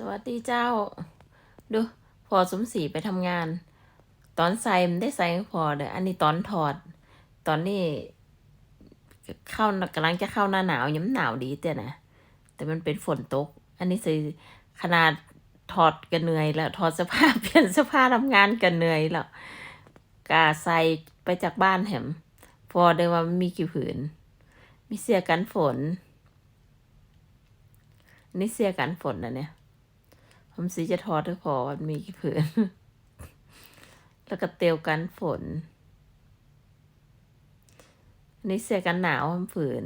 สวัสดีเจ้า ดูพอสมศรีไปทำงาน ตอนใส่มันได้ใส่พอเด้ออันนี้ตอนถอด ตอนนี้ เข้ากำลังจะเข้าหน้าหนาวย้ำหนาวดีแต่นะ แต่มันเป็นฝนตก อันนี้ใส่ขนาดถอดกันเหนื่อยแล้วถอดเสื้อผ้าเปลี่ยนเสื้อผ้าทำงานกันเหนื่อยแล้วกาใส่ไปจากบ้านแถมพอได้ว่ามันมีกี่ผืน มีเสื้อกันฝนอันนี่เสื้อกันฝนนะเนี่ย ผมสีจะทอดให้พอมีกี่ผืน แล้วก็เตียวกันฝนอันนี้เสื้อกันหนาวผืน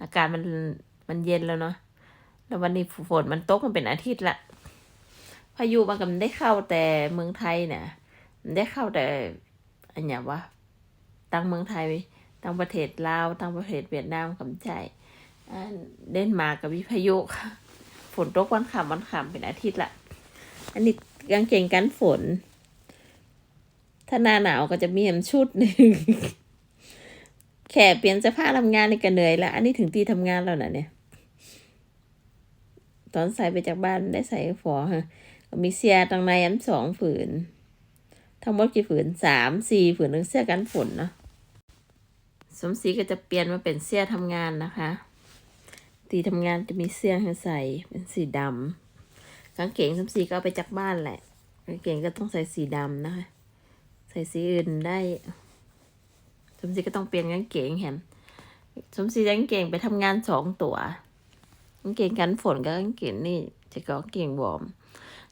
อากาศมันมันเย็นแล้วเนาะ แล้ววันนี้ฝนมันตกมันเป็นอาทิตย์ละ พายุมันก็มันได้เข้าแต่เมืองไทยเนี่ยมันได้เข้าแต่อันเนี้ยวะตั้งเมืองไทยตั้งประเทศลาวตั้งประเทศเวียดนามกับใจเดนมาร์กกับวิพายุ ฝนตกวันขำวันขำเป็นอาทิตย์ละ อันนี้กางเกงกันฝน ถ้าหน้าหนาวก็จะมีเอ็มชุดหนึ่งแค่เปลี่ยนเสื้อผ้าทำงานนี่ก็เหนื่อยแล้วอันนี้ถึงตีทำงานแล้วนะเนี่ย ตอนใส่ไปจากบ้านได้ใส่ฝอฮะมีเสียตังในอันสองฝืน ทั้งหมดกี่ฝืนสามสี่ฝืนหนึ่งเสื้อกันฝนเนาะสมศรีก็จะเปลี่ยนมาเป็นเสื้อทำงานนะคะ ตีทำงานจะมีเสื้อให้ใส่เป็นสีดำกางเกงสมศรีก็เอาไปจากบ้านแหละกางเกงก็ต้องใส่สีดำนะคะ ใส่สีอื่นได้สมศรีก็ต้องเปลี่ยนกางเกงแฮมสมศรีกางเกงไปทำงานสองตัวกางเกงกันฝนกับกางเกงนี่จะก็กางเกงวอร์ม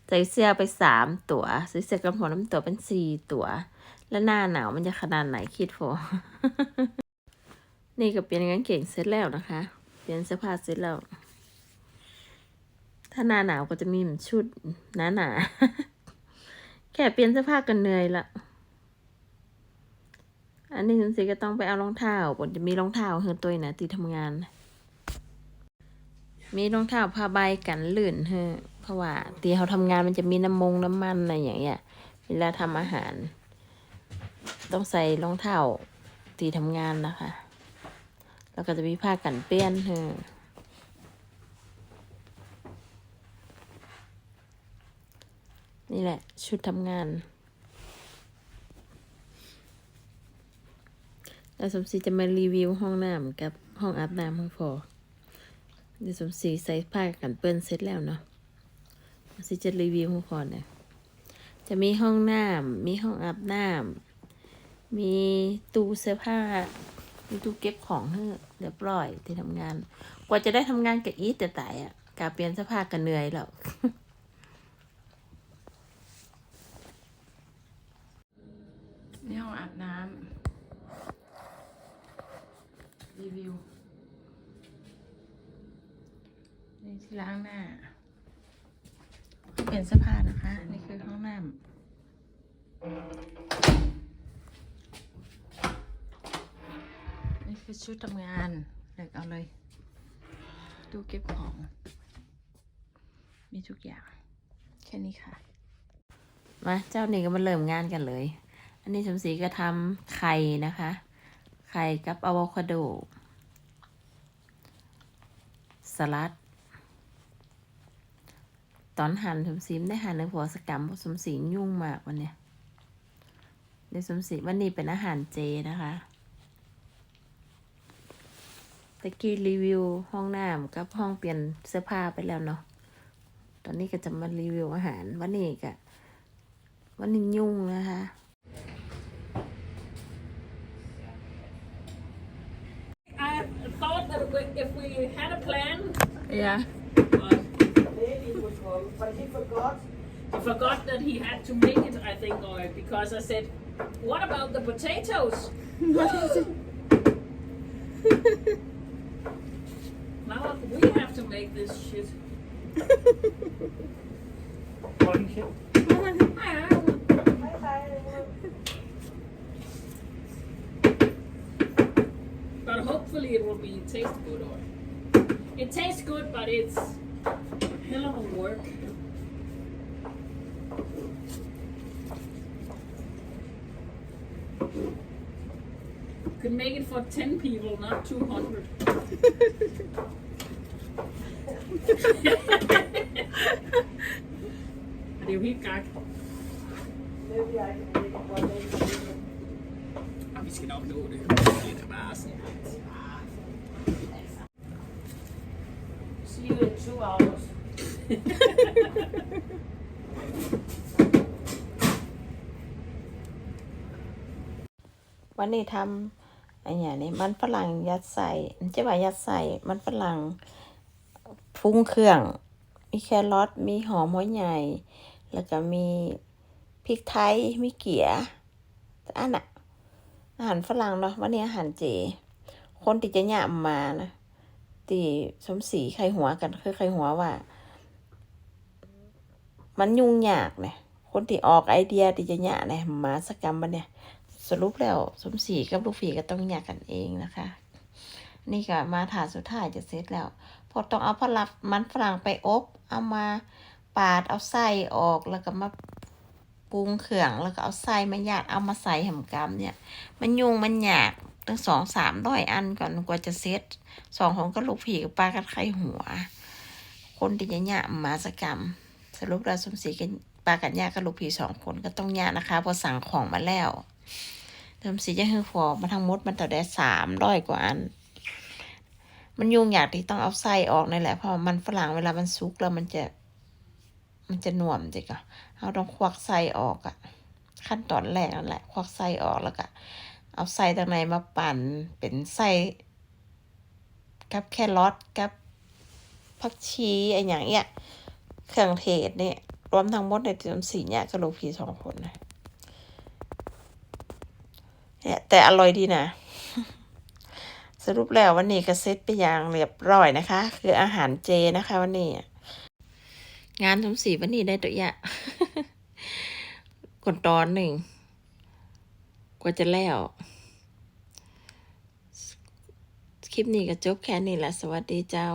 ใส่เสื้อไปสามตัวใส่เสื้อกันฝนน้ำตัวเป็นสี่ตัว แล้วหน้าหนาวมันจะขนาดไหนคิดโฟนี่ก็เปลี่ยนกางเกงเสร็จแล้วนะคะ ลี่ยนเสื้อผ้าเสร็จแล้ว ถ้าหน้าหนาวก็จะมีชุดหนาหนาแค่เปลี่ยนเสื้อผ้ากันเหนื่อยละอันนี้คุณสิก็ต้องไปเอารองเท้าผมจะมีรองเท้าเฮือตัวนะที่ทำงาน มีรองเท้าผ้าใบกันลื่นเฮ้อเพราะว่าตีเขาทำงานมันจะมีน้ำมงน้ำมันอะไรอย่างเงี้ย เวลาทำอาหาร ต้องใส่รองเท้าตีทำงานนะคะ แล้วก็จะมีผ้ากันเปื้อนเฮอนี่แหละ ชุดทำงาน แล้วสมศรีจะมารีวิวห้องน้ำกับห้องอาบน้ำให้พอเดี๋ยวสมศรีใส่ผ้ากันเปื้อนเสร็จแล้วเนาะสมศรีจะรีวิวให้พอเนี่ยจะมีห้องน้ำมีห้องอาบน้ำมีตู้เสื้อผ้า มีตู้เก็บของให้เรียบร้อยที่ทำงาน กว่าจะได้ทำงานกับอีทแต่ตายอะกาเปลี่ยนเสื้อผ้ากันเหนื่อยแล้วนี่ห้องอาบน้ำรีวิวนี่ที่ล้างหน้าเปลี่ยนเสื้อผ้านะคะ นี่คือห้องน้ำ คือชุดทำงานเลือกเอาเลยตู้เก็บของ มีทุกอย่าง แค่นี้ค่ะ มาเจ้านี่ก็มาเริ่มงานกันเลย อันนี้สมศรีก็ทำไข่นะคะ ไข่กับอะโวคาโด สลัด ตอนหั่นสมศรีได้หั่นในหัวสกรรมเพราะสมศรียุ่งมากวันเนี้ยเดี๋ยวสมศรีวันนี้เป็นอาหารเจนะคะ ตะกี้รีวิวห้องน้ำกับห้องเปลี่ยนเสื้อผ้าไปแล้วเนาะ ตอนนี้ก็จะมารีวิวอาหารวันนี้ก็วันนี้ยุ่งนะคะ I thought that we- if we had a plan, เย but Maybe it was wrong, but he forgot. he forgot that he had to make it, I think, or because I said, what about the potatoes? Now we have to make this shit. Bye bye. But hopefully it will be taste good or it tastes good but it's hell of a work. Could make it for ten people, not two hundred. det er jo helt gak. Maybe I can make it one day. Og vi skal nok nå det. Det er bare sådan. See you in two hours. วันนี้ทำอันอย่างนี้มันฝรั่งยัดใส่เจ๊ว่ายัดใส่มันฝรั่ง ปรุงเครื่อง มีแครอทมีหอมหัวใหญ่ แล้วก็มีพริกไทยมีเกี๊ยอันน่ะ อาหารฝรั่งเนาะวันนี้อาหารเจ คนที่จะหยามมานะที่สมศรีใครหัวกันคือใครหัวว่า มันยุ่งยากเนี่ยคนที่ออกไอเดียที่จะหยาเนี่ยมาสกรรมมันเนี่ย สรุปแล้วสมศรีกับลูกฝีก็ต้องหยากันเองนะคะ นี่ก็มาถาสุดท้ายจะเสร็จแล้ว พอต้องเอาพลับมันฝรั่งไปอบ เอามาปาดเอาไส้ออกแล้วก็มาปรุงเครื่องแล้วก็เอาไส้มาหยาดเอามาใส่แหมกรรมเนี่ย มันยุ่งมันหยากตั้งสองสามร้อยอันก่อนกว่าจะเสร็จสองของก็ลูกผีกับปลากันไข่หัว คนที่จะหยามาสกรรม สรุปแล้วสมศรีกันปลากันยากับลูกผีสองคนก็ต้องหยานะคะพอสั่งของมาแล้วสมศรีจะคือฟอมาทั้งหมดมันต่อได้สามร้อยกว่าอัน มันยุ่งยากที่ต้องเอาไส้ออกนั่นแหละเพราะมันฝรั่งเวลามันซุกแล้วมันจะ มันจะหน่วมจิกะเราต้องควักไส้ออกอะขั้นตอนแรกนั่นแหละ ควักไส้ออกแล้วก็เอาไส้ตางในมาปั่นเป็นไส้กับแครอทกับผักชีไอ้อย่างเงี้ยเครื่องเทศเนี่ยรวมทั้งหมดในจำสี่เนี่ยกระโหลกผีสองคนนะเนี่ยแต่อร่อยดีนะ รุปแล้ววันนี้ก็เซตไปอย่างเรียบร้อยนะคะ คืออาหารเจนะคะวันนี้ งานสมศรีวันนี้ได้ตัวอย่างกดตอนหนึ่งกว่าจะแล้ว คลิปนี้ก็จบแค่นี้ละสวัสดีเจ้า